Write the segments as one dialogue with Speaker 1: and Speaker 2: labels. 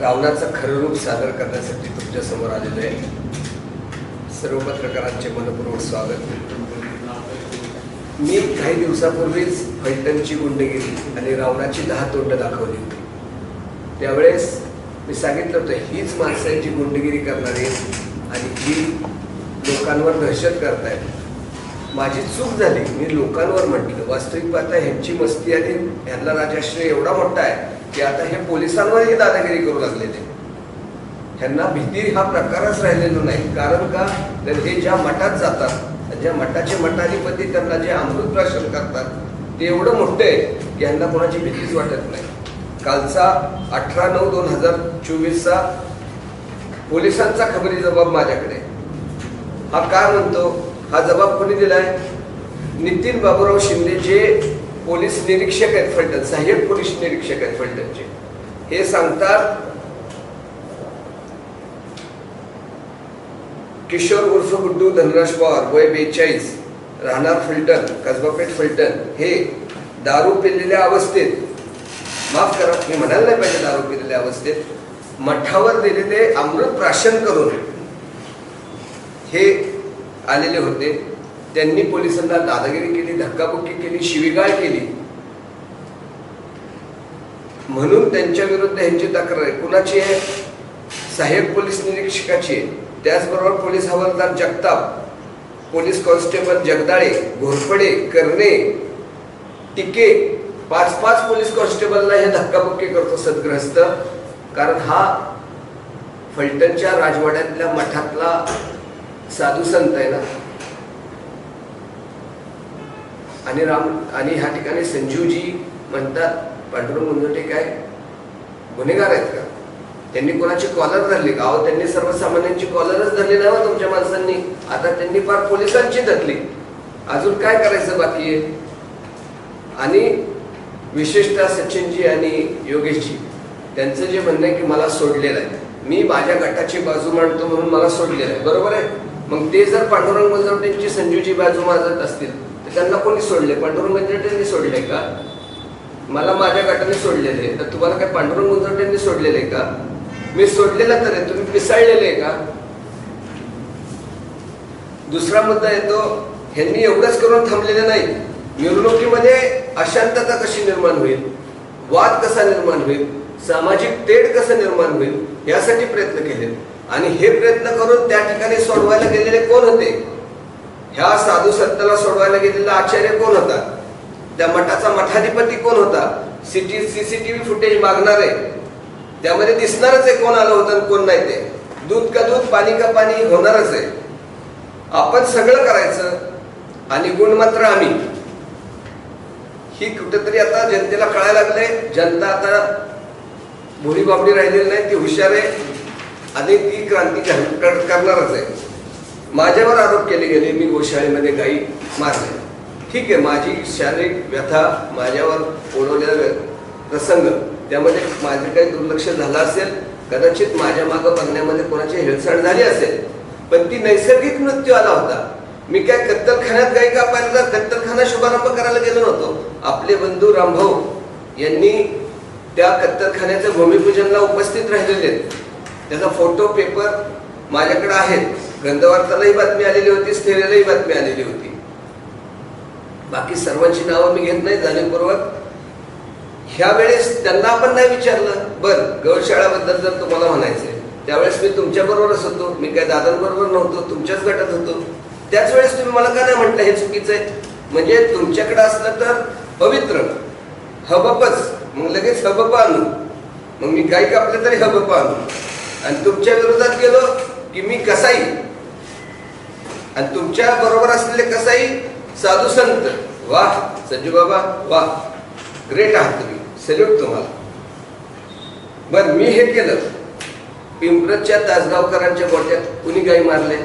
Speaker 1: रावणाचं खरं रूप सादर करण्यासाठी तुमच्यासमोर आलेलं आहे. सर्व पत्रकारांचे मनपूर्वक स्वागत. मी काही दिवसापूर्वीच फलटणची गुंडगिरी आणि रावणाची दहा तोंड दाखवली होती. त्यावेळेस मी सांगितलं होतं हीच माणसांची गुंडगिरी करणारी आणि जी लोकांवर दहशत करतायत. माझी चूक झाली. मी लोकांवर म्हटलं वास्तविक पाहता ह्यांची मस्ती आणि ह्यांना राजाश्रय एवढा मोठा आहे. की आता हे पोलिसांवरही दादागिरी करू लागलेले ह्यांना भीती हा प्रकारच राहिलेलो नाही. कारण का? तर हे ज्या मठात जातात ज्या मठाचे मठाधिपती त्यांना जे अमृत प्राशन करतात ते एवढं मोठं आहे की यांना कोणाची भीतीच वाटत नाही. कालचा अठरा नऊ दोन हजार चोवीसचा पोलिसांचा खबरी जबाब माझ्याकडे. हा काय म्हणतो? हा जबाब कोणी दिलाय? नितीन बाबूराव शिंदे जे पोलीस निरीक्षक आहेत फलटण सहाय्यक पोलीस निरीक्षक आहेत फलटणचे. हे सांगतात किशोर उर्फ गुड्डू धनराज पवार वय बेचाळीस राहणार फलटण कसबापेठ फलटण. हे दारू पिलेल्या अवस्थेत माफ करा मी म्हणायला नाही पाहिजे दारू पिलेल्या अवस्थेत मठावर दिलेले अमृत प्राशन करून हे आलेले होते. त्यांनी पोलिसांना दादागिरी केली. केली धक्काबुक्की केली शिवीगाळ केली. म्हणून त्यांच्या विरुद्ध ह्यांची तक्रार आहे. कुणाची आहे? सहाय्यक पोलीस निरीक्षकाची आहे. त्याचबरोबर police havaldar Jagtap police constable Jagdale Ghorpade Karne Tike पाच पाच पोलीस कॉन्स्टेबलला हे धक्काबुक्की करतो सदग्रस्त. कारण हा फलटणच्या राजवाड्यातल्या मठातला साधू संत आहे ना. आणि राम आणि ह्या ठिकाणी संजीवजी म्हणतात पांडुरंग मुंजोटे काय? गुन्हेगार आहेत का? त्यांनी कोणाची कॉलर धरली का? अहो त्यांनी सर्वसामान्यांची कॉलरच धरली नाही हो तुमच्या माणसांनी. आता त्यांनी फार पोलिसांची धरली. अजून काय करायचं बाकी आहे? आणि विशेषतः सचिनजी आणि योगेशजी त्यांचं जे म्हणणं आहे की मला सोडलेलं आहे. मी माझ्या गटाची बाजू मांडतो म्हणून मला सोडलेलं आहे. बरोबर आहे? मग ते जर पांडुरंग त्यांची संजूची बाजू माजत असतील त्यांना कोणी सोडले? पांडुरंग मुंजवटेंनी सोडले का? मला माझ्या गटाने सोडलेले. तर तुम्हाला काय पांडुरंग मुंजवटेंनी सोडलेले आहे का? मी सोडलेला तर आहे. तुम्ही पिसाळलेले आहे का? दुसरा मुद्दा येतो ह्यांनी एवढंच करून थांबलेले नाही. निवडणुकीमध्ये अशांतता कशी निर्माण होईल? वाद कसा निर्माण होईल? सामाजिक तेढ कसं निर्माण होईल? यासाठी प्रयत्न केले. आणि हे प्रयत्न करून त्या ठिकाणी सोडवायला गेलेले कोण होते? ह्या साधू संताला सोडवायला गेलेला आचार्य कोण होता? त्या मठाचा मठाधिपती कोण होता? सिटी सीसीटीव्ही फुटेज मागणार. आहे त्यामध्ये दिसणारच आहे कोण आलं होतं आणि कोण नाही ते. दूध का दूध पाणी का पाणी होणारच आहे. आपण सगळं करायचं आणि गुण मात्र आम्ही. ही कुठेतरी आता जनतेला कळायला लागले जनता आता भोरी बाबडी राहिलेली नाही ती हुशार आहे आणि ती क्रांती करणारच आहे. माझ्यावर आरोप केले गेले मी गोशाळेमध्ये गाई मारले. ठीक आहे माझी शारीरिक व्यथा माझ्यावर ओढवलेला व्य- प्रसंग त्यामध्ये माझे काही दुर्लक्ष झालं असेल कदाचित माझ्या मागं बघण्यामध्ये कोणाची हेळसांड झाली असेल पण ती नैसर्गिक मृत्यू आला होता. मी काय कत्तलखान्यात गाई कापायला कत्तलखाना शुभारंभ करायला गेलो नव्हतो. आपले बंधू रामभाऊ यांनी त्या कत्तलखान्याच्या भूमिपूजनला उपस्थित राहिलेले आहेत. त्याचा फोटो पेपर माझ्याकडे आहेत. गंधवार्तालाही बातमी आलेली होती स्थिरेलाही बातमी आलेली होती. बाकी सर्वांची नावं मी घेत नाही जाणीवपूर्वक. ह्या वेळेस त्यांना आपण नाही विचारलं. बर गौशाळाबद्दल जर तुम्हाला म्हणायचंय त्यावेळेस मी तुमच्याबरोबरच होतो. मी काय दादांबरोबर नव्हतो तुमच्याच गटात होतो. त्याच वेळेस तुम्ही मला का नाही म्हटलं हे चुकीचं आहे? म्हणजे तुमच्याकडे असलं तर पवित्र हबपच. मग लगेच हबप आणू. मग मी काही कापले तरी हबप आणू. आणि तुमच्या विरोधात गेलो की मी कसाही आणि तुमच्या बरोबर असलेले कसाही साधू संत. वा संजू बाबा वा ग्रेट आहात तुम्ही. सल्यूट तुम्हाला. बर मी हे केलं. पिंपरच्या तासगावकरांच्या गोट्यात कुणी गाई मारले?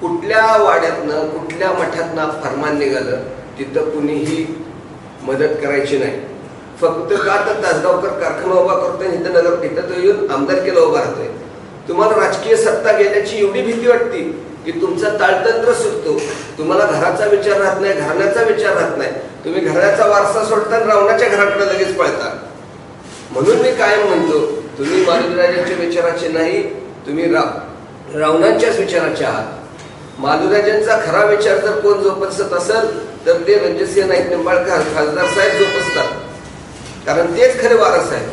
Speaker 1: कुठल्या वाड्यातनं कुठल्या मठातनं फरमान निघालं तिथं कुणीही मदत करायची नाही. फक्त का तर तासगावकर कारखाना उभा करतोय इथं नगर तिथं तो येऊन आमदार केला उभा राहतोय? तुम्हाला राजकीय सत्ता गेल्याची एवढी भीती वाटते की तुमचा ताळतंत्र सुटतो. तुम्हाला घराचा विचार राहत नाही घराण्याचा विचार राहत नाही. तुम्ही घराण्याचा वारसा सोडता आणि रावणाच्या घराकडे लगेच पळता. म्हणून मी कायम म्हणतो तुम्ही मालुराजांच्या विचाराचे नाही तुम्ही राव रावणांच्याच विचाराचे आहात. मालुराजांचा खरा विचार जर कोण जोपासत असेल तर ते रणजितसिंह नाईक निंबाळकर खासदार साहेब जोपासतात. कारण तेच खरे वारस आहेत.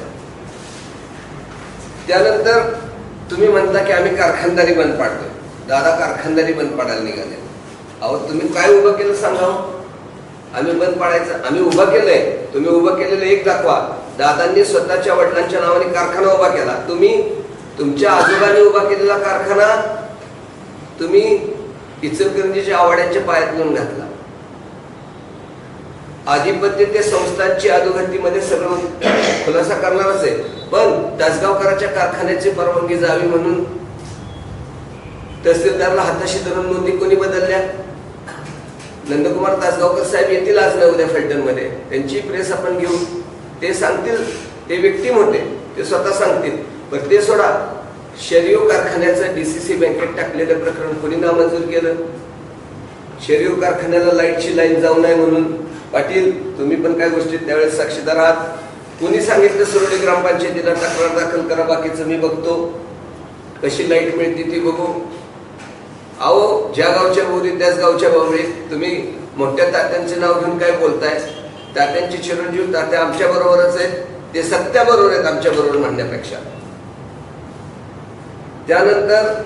Speaker 1: त्यानंतर तुम्ही म्हणता की आम्ही कारखानदारी बंद पाडतोय. दादा कारखानदारी बंद पाडायला निघाले. अहो तुम्ही काय उभं केलं सांगा हो. आम्ही बंद पाडायचं. आम्ही उभं केलंय. तुम्ही उभं केलेलं एक दाखवा. दादांनी स्वतःच्या वडिलांच्या नावाने कारखाना उभा केला. तुम्ही तुमच्या आजोबांनी उभा केलेला कारखाना तुम्ही इचलकरंजीच्या आवाड्यांच्या पायात घेऊन घातला. आधिपत्य ते संस्थांची अधोगतीमध्ये सगळं खुलासा करणारच आहे. पण तासगावकरांच्या कारखान्याची परवानगी जावी म्हणून तहसीलदारला हाताशी धरून नोंदी कोणी बदलल्या? नंदकुमार तासगावकर साहेब येतील आज ना उद्या फलटणमध्ये. त्यांची प्रेस आपण घेऊन ते सांगतील ते व्यक्ती होते ते स्वतः सांगतील. पण ते सोडा. शरीव कारखान्याचं डीसीसी बँकेत टाकलेलं प्रकरण कोणी नामंजूर केलं? शरीव कारखान्याला लाईटची लाईन जाऊ नये म्हणून पाटील तुम्ही पण काय गोष्टीत त्यावेळेस साक्षीदार आहात. कोणी सांगितलं सुरवडी ग्रामपंचायतीला तक्रार दाखल करा बाकीचं मी बघतो. कशी लाइट मिळते ती बघू. अहो ज्या गावच्या बोरी त्याच गावच्या बावरी तुम्ही मोठ्या तात्यांचे नाव घेऊन काय बोलताय? तात्यांचे चिरंजीव तात्या आमच्या बरोबरच आहेत. ते सत्या बरोबर आहेत आमच्या बरोबर म्हणण्यापेक्षा. त्यानंतर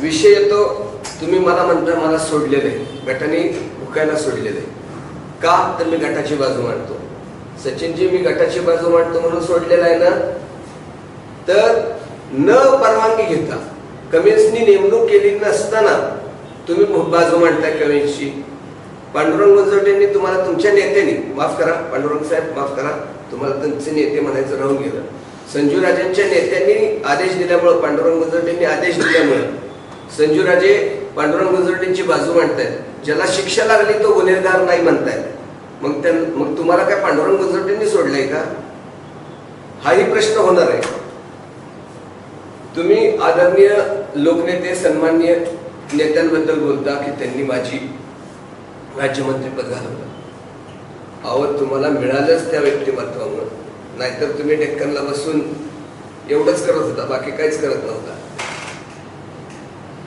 Speaker 1: विषय येतो. तुम्ही मला म्हणता मला सोडलेले. गटाने भुकायला सोडलेले. का तर मी गटाची बाजू मांडतो? सचिनजी मी गटाची बाजू मांडतो म्हणून सोडलेला आहे ना? तर न परवानगी घेता कमिन्सनी नेमणूक केली नसताना तुम्ही बाजू मांडताय कमिन्सची पांडुरंग गुंजवटेंनी तुम्हाला तुमच्या नेत्यांनी माफ करा पांडुरंग साहेब माफ करा तुम्हाला तुमचे नेते म्हणायचं राहून गेलं. संजू राजांच्या नेत्यांनी आदेश दिल्यामुळं पांडुरंग गुंजवटेंनी आदेश दिल्यामुळं संजू राजे पांडुरंग गुंजवटेंची बाजू मांडतायत. ज्याला शिक्षा लागली तो गुन्हेगार नाही म्हणतायत. मग त्या मग तुम्हाला काय पांडुरंग गुंजवटेंनी सोडलंय का? हाही प्रश्न होणार आहे. तुम्ही आदरणीय लोकनेते सन्माननीय नेत्यांबद्दल बोलता की त्यांनी माझी राज्यमंत्रीपद घालवलं. अहो तुम्हाला मिळालंच त्या व्यक्तिमत्वामुळं. नाहीतर तुम्ही डेक्कनला बसून एवढंच करत होता बाकी काहीच करत नव्हता.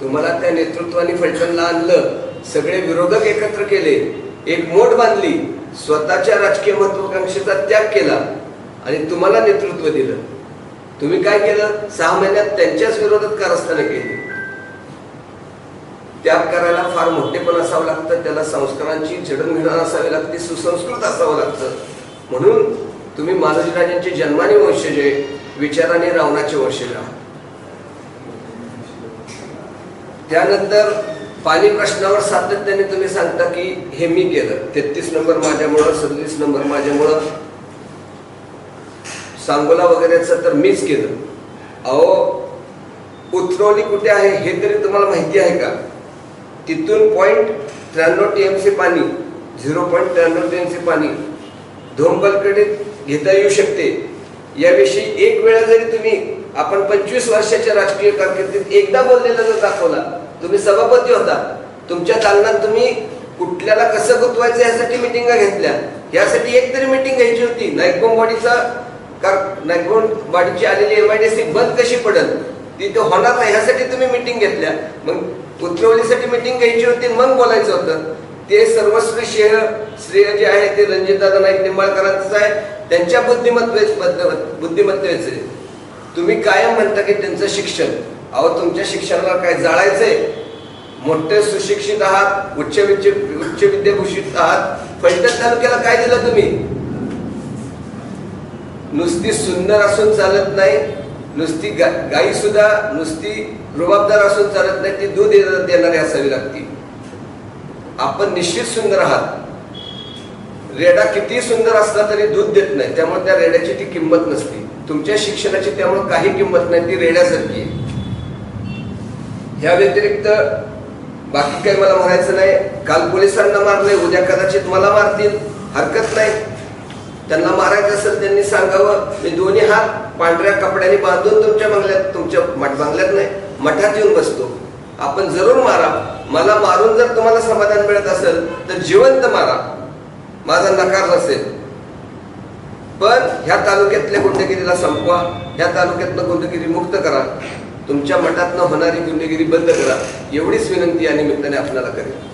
Speaker 1: तुम्हाला त्या नेतृत्वाने फलटणला आणलं सगळे विरोधक एकत्र केले एक मोठ बांधली स्वतःच्या राजकीय महत्वाकांक्षेचा त्याग केला आणि तुम्हाला नेतृत्व दिलं. तुम्ही काय केलं? सहा महिन्यात त्यांच्याच विरोधात कारस्थाने केली. त्याग करायला फार मोठेपण असावं लागतं त्याला संस्कारांची जडणघडण असावी लागते सुसंस्कृत असावं लागतं. म्हणून तुम्ही महाराजांचे जन्माने वंशज आहे विचाराने रावणाचे वंशज आहात त्यानंतर पाणी प्रश्नावर सातत्याने तुम्ही सांगता की हे मी केलं. तेहतीस नंबर माझ्यामुळं सदतीस नंबर माझ्यामुळं. सांगोला वगैरेचं तर मीच केलं. अहो उतरवली कुठे आहे हे तरी तुम्हाला माहिती आहे का? तिथून पॉईंट त्र्याण्णव टी एम सी पाणी झिरो पॉईंट त्र्याण्णव टी एम सी पाणी धोंबलकडे घेता येऊ शकते. याविषयी एक वेळा जरी तुम्ही आपण पंचवीस वर्षाच्या राजकीय कारकिर्दीत एकदा बोललेला जर दाखवला तुम्ही सभापती होता. तुमच्या दालनात तुम्ही कुठल्याला कसं गुंतवायचं यासाठी मिटिंगा घेतल्या. यासाठी एक तरी मिटिंग घ्यायची होती. नायकोंबवाडीचा कार नायकोंबवाडीची आलेली एमआयडीसी बंद कशी पडल? ती तर होणार नाही. ह्यासाठी तुम्ही मिटिंग घेतल्या. मग उतरवलीसाठी मिटिंग घ्यायची होती. मग बोलायचं होतं. ते सर्वस्व श्रेय श्रेय जे आहे ते रणजितदादा नाईक निंबाळकरांचं आहे. त्यांच्या बुद्धिमत्तेच बुद्धिमत्तेचे. तुम्ही कायम म्हणता की त्यांचं शिक्षण. अहो तुमच्या शिक्षणाला काय जाळायचंय? मोठे सुशिक्षित आहात उच्च उच्च विद्याभूषित आहात. फलटण तालुक्याला काय दिलं तुम्ही? नुसती सुंदर असून चालत नाही नुसती गा गाई सुद्धा नुसती रुबाबदार असून चालत नाही ती दूध देणारी असावी लागती. आपण निश्चित सुंदर आहात. रेडा किती सुंदर असला तरी दूध देत नाही त्यामुळे त्या रेड्याची ती किंमत नसते. तुमच्या शिक्षणाची त्यामुळे काही किंमत नाही ती रेड्यासारखी आहे. ह्या व्यतिरिक्त बाकी काही मला म्हणायचं नाही. काल पोलिसांना मारलंय उद्या कदाचित मला मारतील. हरकत नाही. त्यांना मारायचं असेल त्यांनी सांगावं. मी दोन्ही हात पांढऱ्या कपड्याने बांधून तुमच्या बंगल्यात तुमच्या मठ बंगल्यात नाही मठात येऊन बसतो. आपण जरूर मारा. मला मारून जर तुम्हाला समाधान मिळत असेल तर जिवंत मारा. माझा नकार नसेल. पण ह्या तालुक्यातल्या गुंडगिरीला संपवा. ह्या तालुक्यातनं गुंडगिरी मुक्त करा. तुमच्या मठातनं होणारी गुन्हेगिरी बंद करा. एवढीच विनंती या निमित्ताने आपल्याला करेल